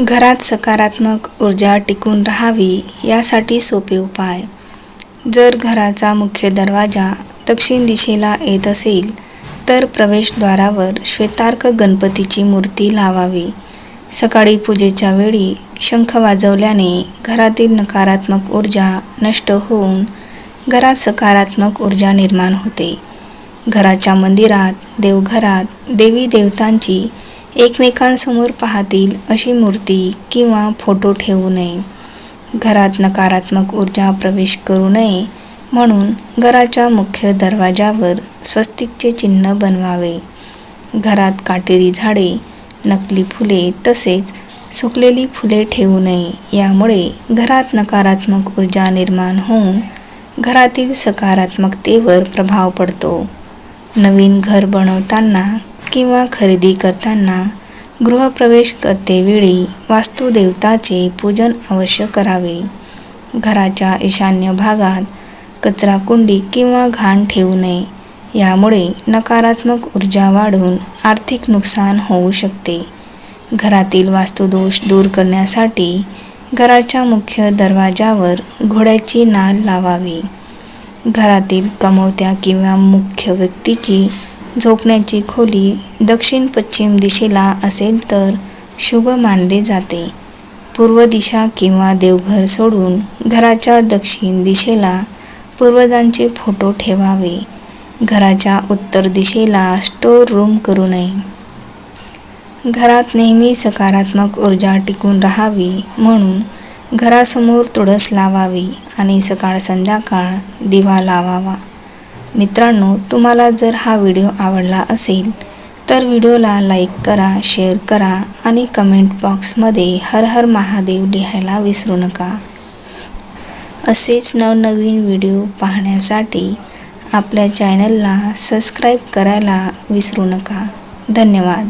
घरात सकारात्मक ऊर्जा टिकून राहावी यासाठी सोपे उपाय. जर घराचा मुख्य दरवाजा दक्षिण दिशेला येत असेल तर प्रवेशद्वारावर श्वेतार्क गणपतीची मूर्ती लावावी. सकाळी पूजेच्या वेळी शंख वाजवल्याने घरातील नकारात्मक ऊर्जा नष्ट होऊन घरात सकारात्मक ऊर्जा निर्माण होते. घराच्या मंदिरात देवघरात देवी देवतांची एकमेकांसमोर पाहतील अशी मूर्ती किंवा फोटो ठेवू नये. घरात नकारात्मक ऊर्जा प्रवेश करू नये म्हणून घराच्या मुख्य दरवाजावर स्वस्तिकचे चिन्ह बनवावे. घरात काटेरी झाडे नकली फुले तसेच सुकलेली फुले ठेवू नये. यामुळे घरात नकारात्मक ऊर्जा निर्माण होऊन घरातील सकारात्मकतेवर प्रभाव पडतो. नवीन घर बनवताना किंवा खरेदी करताना गृहप्रवेश करतेवेळी वास्तुदेवताचे पूजन अवश्य करावे. घराच्या ईशान्य भागात कचरा कुंडी किंवा घाण ठेवू नये. यामुळे नकारात्मक ऊर्जा वाढून आर्थिक नुकसान होऊ शकते. घरातील वास्तुदोष दूर करण्यासाठी घराच्या मुख्य दरवाजावर घोड्याची नाल लावावी. घरातील कमवत्या किंवा मुख्य व्यक्तीची झोपण्याची खोली दक्षिण पश्चिम दिशेला असेल तर शुभ मानले जाते. पूर्व दिशा किंवा देवघर सोडून घराच्या दक्षिण दिशेला पूर्वजांचे फोटो ठेवावे. घराच्या उत्तर दिशेला स्टोर रूम करू नये. घरात नेहमी सकारात्मक ऊर्जा टिकून राहावी म्हणून घरासमोर तुळस लावावी आणि सकाळ संध्याकाळ दिवा लावावा. मित्रांनो तुम्हाला जर हा व्हिडिओ आवडला असेल तर व्हिडिओला लाईक करा शेअर करा आणि कमेंट बॉक्समध्ये हर हर महादेव लिहायला विसरू नका. असेच नवनवीन व्हिडिओ पाहण्यासाठी आपल्या चॅनलला सबस्क्राईब करायला विसरू नका. धन्यवाद.